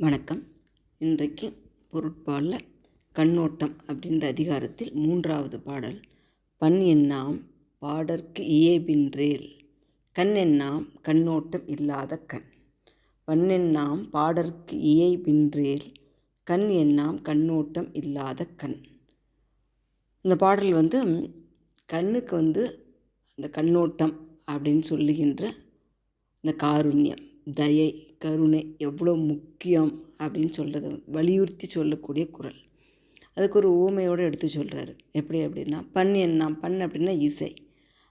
வணக்கம். இன்றைக்கு பொருட்பாலில் கண்ணோட்டம் அப்படின்ற அதிகாரத்தில் மூன்றாவது பாடல். பண் எண்ணாம் பாடற்கு இயைபின்றேல். கண் எண்ணாம் கண்ணோட்டம் இல்லாத கண். பண்ணெண்ணாம் பாடற்கு இயைபின்றேல். கண் எண்ணாம் கண்ணோட்டம் இல்லாத கண். இந்த பாடல் வந்து கண்ணுக்கு வந்து அந்த கண்ணோட்டம் அப்படின்னு சொல்லுகின்ற இந்த காருண்யம். தயை கருணை எவ்வளோ முக்கியம் அப்படின்னு சொல்கிறது வலியுறுத்தி சொல்லக்கூடிய குரல். அதுக்கு ஒரு ஊமையோடு எடுத்து சொல்கிறாரு எப்படி அப்படின்னா பண் என்ன? பண் அப்படின்னா இசை.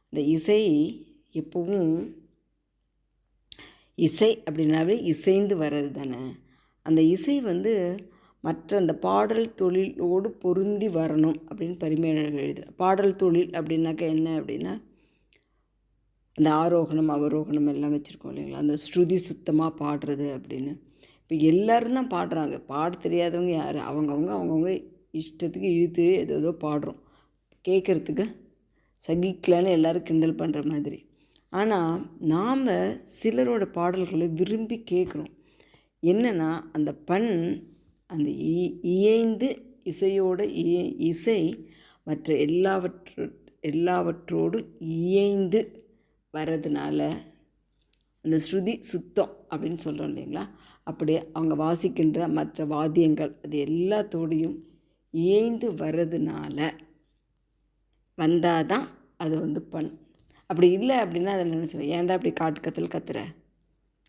இந்த இசை எப்பவும் இசை அப்படின்னாவே இசைந்து வர்றது தானே. அந்த இசை வந்து மற்ற அந்த பாடல் தொழிலோடு பொருந்தி வரணும் அப்படின்னு பரிமையாளர்கள் எழுதுகிறார் பாடல் தொழில் அப்படின்னாக்கா என்ன அப்படின்னா அந்த ஆரோகணம் அவரோகணம் எல்லாம் வச்சுருக்கோம் இல்லைங்களா? அந்த ஸ்ருதி சுத்தமாக பாடுறது அப்படின்னு. இப்போ எல்லோரும் தான் பாடுறாங்க. பாட தெரியாதவங்க யார்? அவங்கவுங்க அவங்கவுங்க இஷ்டத்துக்கு இழுத்து ஏதோ ஏதோ பாடுறோம். கேட்குறதுக்கு சகிக்கலான்னு எல்லோரும் கிண்டல் பண்ணுற மாதிரி. ஆனால் நாம் சிலரோட பாடல்களை விரும்பி கேட்குறோம் என்னென்னா அந்த பண் அந்த இயைந்து இசையோட இசை மற்ற எல்லாவற்று எல்லாவற்றோடு இயைந்து வர்றதுனால அந்த ஸ்ருதி சுத்தம் அப்படின்னு சொல்கிறோம் இல்லைங்களா? அப்படியே அவங்க வாசிக்கின்ற மற்ற வாத்தியங்கள் அது எல்லாத்தோடையும் ஏய்ந்து வர்றதுனால வந்தால் தான் அது வந்து பண். அப்படி இல்லை அப்படின்னா அதை என்ன சொல்லுவேன் ஏன்டா அப்படி காட்டு கத்தல் கத்துற?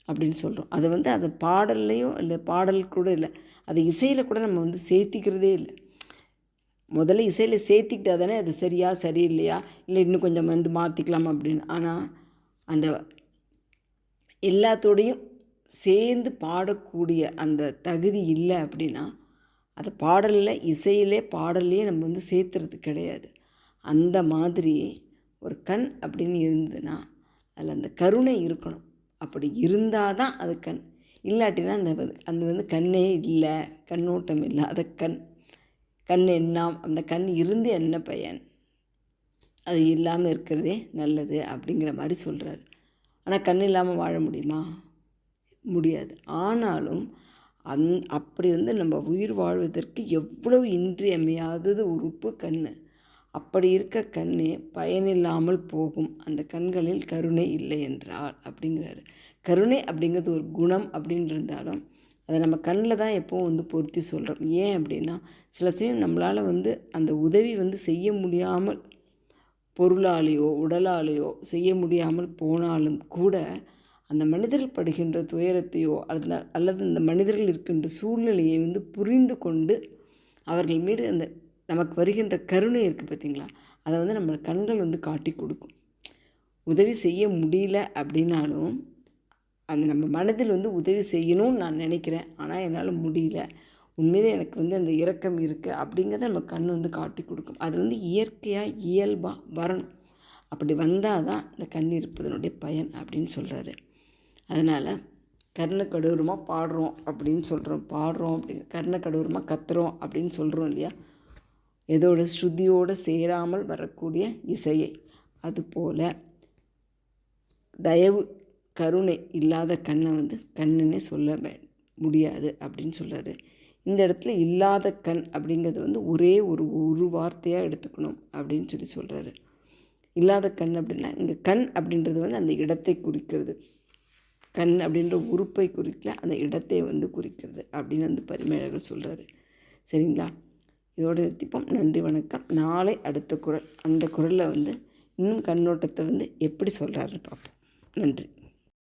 அப்படின்னு சொல்கிறோம் அது வந்து அது பாடல்லையும் இல்லை பாடல் கூட இல்லை. அது இசையில் கூட நம்ம வந்து சேர்த்திக்கிறதே இல்லை. முதல்ல இசையில் சேர்த்திக்கிட்டா தானே அது சரியா சரியில்லையா? இல்லை இன்னும் கொஞ்சம் வந்து மாற்றிக்கலாம் அப்படின்னு. ஆனால் அந்த எல்லாத்தோடையும் சேர்ந்து பாடக்கூடிய அந்த தகுதி இல்லை அப்படின்னா அது பாடலில் இசையிலே பாடல்லையே நம்ம வந்து சேர்த்துறது கிடையாது. அந்த மாதிரி ஒரு கண் அப்படின்னு இருந்ததுன்னா அதில் அந்த கருணை இருக்கணும். அப்படி இருந்தால் தான் அது கண். இல்லாட்டினா அந்த அந்த வந்து கண்ணே இல்லை கண்ணோட்டம் இல்லாத கண். கண் எண்ணாம் அந்த கண் இருந்து என்ன பயன்? அது இல்லாமல் இருக்கிறதே நல்லது அப்படிங்கிற மாதிரி சொல்கிறாரு ஆனால் கண் இல்லாமல் வாழ முடியுமா? முடியாது. ஆனாலும் அந் அப்படி வந்து நம்ம உயிர் வாழ்வதற்கு எவ்வளவு இன்றியமையாதது உறுப்பு கண் அப்படி இருக்க கண்ணே பயனில்லாமல் போகும். அந்த கண்களில் கருணை இல்லை என்றால் அப்படிங்கிறாரு. கருணை அப்படிங்கிறது ஒரு குணம் அப்படின்னு இருந்தாலும் அதை நம்ம கண்ணில் தான் எப்போவும் வந்து பொருத்தி சொல்கிறோம் ஏன் அப்படின்னா சில சமயம் நம்மளால் வந்து அந்த உதவி வந்து செய்ய முடியாமல் பொருளாலேயோ உடலாலேயோ செய்ய முடியாமல் போனாலும் கூட அந்த மனிதர்கள் படுகின்ற துயரத்தையோ அல்லது அல்லது அந்த மனிதர்கள் இருக்கின்ற சூழ்நிலையை வந்து புரிந்து கொண்டு அவர்கள் மீது அந்த நமக்கு வருகின்ற கருணை இருக்குது பார்த்திங்களா? அதை வந்து நம்ம கண்கள் வந்து காட்டி கொடுக்கும். உதவி செய்ய முடியல அப்படின்னாலும் அந்த நம்ம மனதில் வந்து உதவி செய்யணும்னு நான் நினைக்கிறேன். ஆனால் என்னால் முடியல. உண்மையிலே எனக்கு வந்து அந்த இரக்கம் இருக்குது அப்படிங்கிறத நம்ம கண் வந்து காட்டி கொடுக்கும். அது வந்து இயற்கையாக இயல்பாக வரணும். அப்படி வந்தால் தான் இந்த கண் இருப்பதனுடைய பயன் அப்படின்னு சொல்கிறாரு அதனால் கர்ண கடூரமாக பாடுறோம் அப்படின்னு சொல்கிறோம் பாடுறோம் அப்படி கர்ண கடூரமாக கத்துறோம் அப்படின்னு சொல்கிறோம் இல்லையா? எதோட ஸ்ருதியோடு சேராமல் வரக்கூடிய இசையை. அதுபோல் தயவு கருணை இல்லாத கண்ணை வந்து கண்ணுன்னே சொல்ல முடியாது அப்படின்னு சொல்கிறாரு இந்த இடத்துல இல்லாத கண் அப்படிங்கிறது வந்து ஒரே ஒரு ஒரு வார்த்தையாக எடுத்துக்கணும் அப்படின்னு சொல்லி சொல்கிறாரு இல்லாத கண் அப்படின்னா இங்கே கண் அப்படின்றது வந்து அந்த இடத்தை குறிக்கிறது. கண் அப்படின்ற உறுப்பை குறிக்கல அந்த இடத்தை வந்து குறிக்கிறது அப்படின்னு வந்து பரிமையாளர்கள் சொல்கிறாரு சரிங்களா? இதோடு நிறுத்திப்போம். நன்றி வணக்கம். நாளை அடுத்த குரல். அந்த குரலில் வந்து இன்னும் கண்ணோட்டத்தை வந்து எப்படி சொல்கிறாருன்னு பார்ப்போம். நன்றி.